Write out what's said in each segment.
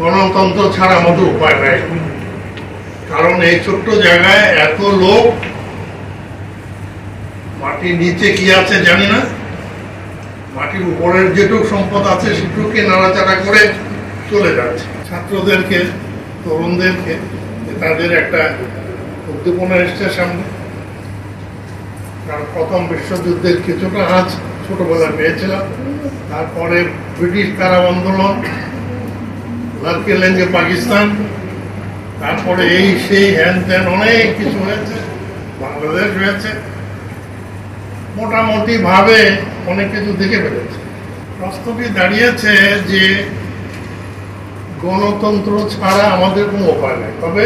গণতন্ত্র ছাড়া আমাদের উপায় নাই। কারণ এই ছোট্ট জায়গায় এত লোক মাটির নিচে কি আছে জানি না। মাটির উপরের যেটুকু সম্পদ আছে সেটুকুকে নাড়াচাড়া করে চলে যাচ্ছে। ছাত্রদেরকে, তরুণদেরকে তাদের একটা উদ্দীপনা এসছে সামনে। কারণ প্রথম বিশ্বযুদ্ধের কিছুটা আজ ছোটবেলায় পেয়েছিলাম। তারপরে ব্রিটিশ কারাব আন্দোলন লালকেল্লাঙ্গে পাকিস্তান, তারপরে এই সেই হ্যান ত্যান অনেক কিছু হয়েছে, বাংলাদেশ হয়েছে, মোটামুটি ভাবে অনেক কিছু দেখে ফেলেছে। বাস্তবে দাঁড়িয়েছে যে গণতন্ত্র ছাড়া আমাদের কোনো উপায় নেই, তবে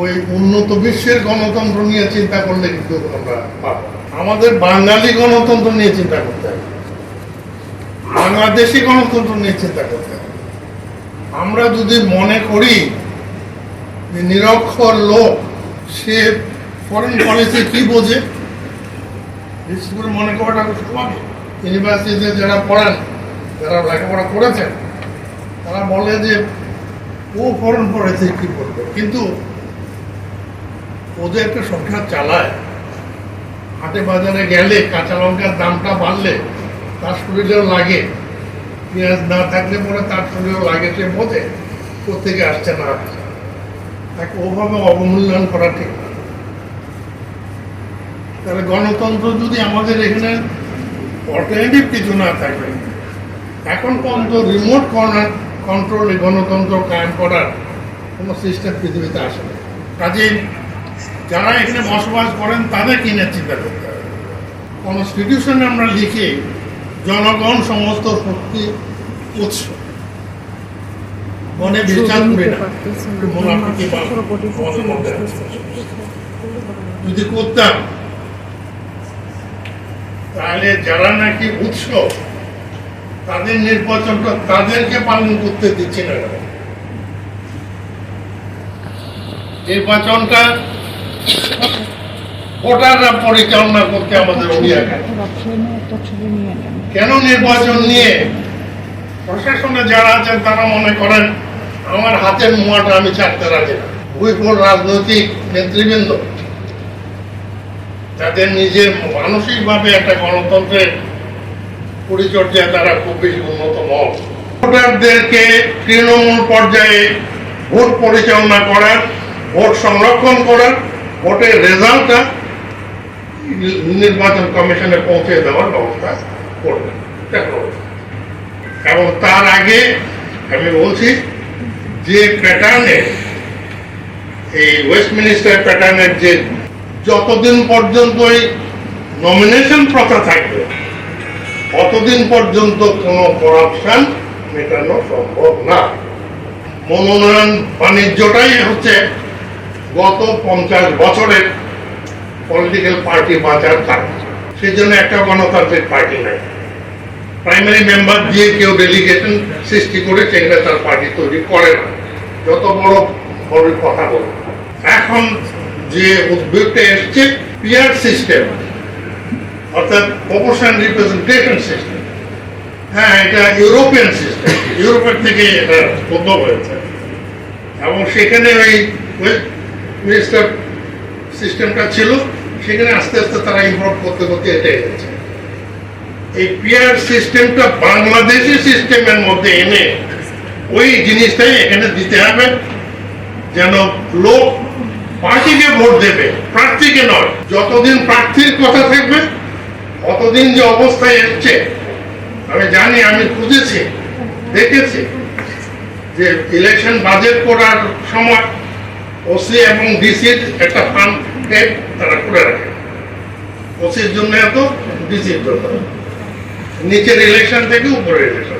ওই উন্নত বিশ্বের গণতন্ত্র নিয়ে চিন্তা করলে কিন্তু আমরা পাবো আমাদের বাঙালি গণতন্ত্র নিয়ে চিন্তা করতে হবে। বাংলাদেশি গণতন্ত্র নিয়ে চিন্তা করতে হবে। আমরা যদি মনে করি যে নিরক্ষর লোক, সে ফরেন পলিসি কি বোঝে? বিশেষ করে মনে করাটা স্বাভাবিক ইউনিভার্সিটিতে যারা পড়েন, যারা লেখাপড়া করেছেন, তারা বলে যে ও ফরেন পড়েছে কি করবে কিন্তু ও যে একটা সংসার চালায়। হাটে বাজারে গেলে কাঁচা লঙ্কার দামটা বাড়লে তার শরীরেও লাগে। পেঁয়াজ না থাকলে পরে তার শরীরেও লাগে সে বোঝে কোথেকে আসছে না আসছে। তাকে ওভাবে অবমূল্যায়ন করা ঠিক না। তাহলে গণতন্ত্র যদি আমাদের এখানে অল্টারনেটিভ কিছু না থাকে, এখন পর্যন্ত রিমোট কর্নার কন্ট্রোল গণতন্ত্র কায়েম করার কোনো সিস্টেম পৃথিবীতে আসে না। কাজেই যারা এখানে বসবাস করেন, তাদের কিনে চিন্তা করতে হবে? কনস্টিটিউশনে আমরা লিখি জনগণ সমস্ত শক্তি উৎস। মনে বিচার করি না। যদি করতাম তাহলে যারা নাকি উৎস তাদের নির্বাচনটা তাদেরকে পালন করতে দিচ্ছে না নির্বাচনটা ভোটাররা পরিচালনা করতে আমাদের কেন নির্বাচন নিয়ে? প্রশাসনে যারা আছেন, তারা মনে করেন, আমার হাতের মোয়াটা আমি উইপুর রাজনৈতিক নেতৃবৃন্দ, তাদের নিজের মানসিকভাবে একটা গণতন্ত্রের পরিচর্যায় তারা খুব বেশি উন্নত মত ভোটারদেরকে তৃণমূল পর্যায়ে ভোট পরিচালনা করার, ভোট সংরক্ষণ করার, ভোটের রেজাল্টটা নির্বাচন কমিশনে পৌঁছে দেওয়ার ব্যবস্থা করবে। এটা এবং তার আগে আমি বলছি, যে প্যাটার্নে এই ওয়েস্টমিনিস্টার প্যাটার্নের যে যতদিন পর্যন্ত এই নমিনেশন প্রথা থাকবে ততদিন পর্যন্ত কোনো করাপশন মেটানো সম্ভব না। মনোনয়ন বাণিজ্যটাই হচ্ছে গত পঞ্চাশ বছরের পলিটিক্যাল পার্টি বাঁচার কারণ। সেই জন্য একটা গণতান্ত্রিক পার্টি নাই। প্রাইমারি মেম্বার দিয়ে কেউ ডেলিগেশন সৃষ্টি করে সেখানে তার পার্টি তৈরি করে না। যত বড় বড় কথা বলে এখন যে উদ্যোগটা এসছে পিয়ার সিস্টেম অর্থাৎ প্রপোর্শন রিপ্রেজেন্টেশন সিস্টেম হ্যাঁ এটা ইউরোপিয়ান সিস্টেম ইউরোপের থেকে এটা উদ্ভব হয়েছে। এবং সেখানে ওই মিনিস্টার সিস্টেমটা ছিল, সেখানে আস্তে আস্তে তারা ইনভলভ করতে করতে এটা এসেছে এই পিয়ার সিস্টেমটা বাংলাদেশি সিস্টেমের মধ্যে এনে ওই জিনিসটাই এখানে দিতে হবে, যেন লোক পার্টিকে ভোট দেবে, প্রার্থীকে নয়। যতদিন প্রার্থীর কথা থাকবে, ততদিন যে অবস্থায় এসছে, আমি জানি, আমি খুঁজেছি, দেখেছি যে ইলেকশন বাজেট করার সময় ওসি এবং ডিসির একটা ফান্ড তারা করে রাখে। ওসির জন্য এত, ডিসির দরকার নিচের ইলেকশন থেকে উপরের ইলেকশন